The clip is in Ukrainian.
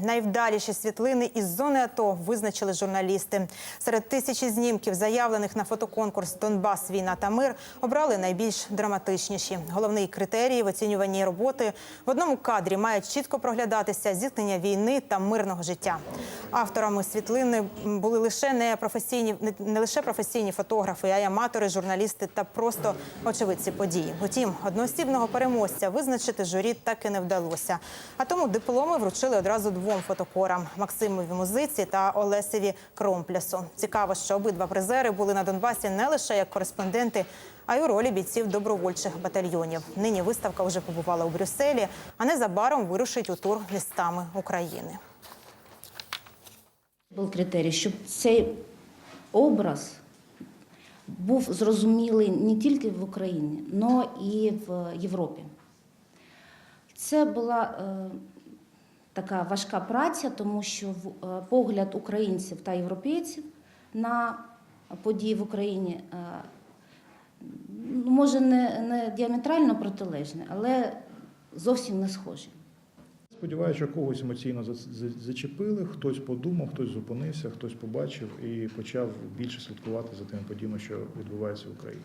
Найвдаліші світлини із зони АТО визначили журналісти. Серед тисячі знімків, заявлених на фотоконкурс Донбас, війна та мир, обрали найбільш драматичніші. Головний критерій в оцінюванні роботи в одному кадрі має чітко проглядатися зіткнення війни та мирного життя. Авторами світлини були лише не професійні, не- лише професійні фотографи, а й аматори, журналісти та просто очевидці події. Утім, одноосібного переможця визначити журі так і не вдалося. А тому дипломи вручили одразу двом фотокорам Максимові Музиці та Олесеві Кромплясу. Цікаво, що обидва призери були на Донбасі не лише як кореспонденти, а й у ролі бійців добровольчих батальйонів. Нині виставка вже побувала у Брюсселі, а незабаром вирушить у тур містами України. Був критерій, щоб цей образ був зрозумілий не тільки в Україні, але і в Європі. Це була е, така важка праця, тому що в- е, погляд українців та європейців на події в Україні е, ну, може не, не діаметрально протилежний, але зовсім не схожий. Сподіваюся, що когось емоційно за- за- зачепили, хтось подумав, хтось зупинився, хтось побачив і почав більше слідкувати за тими подіями, що відбуваються в Україні.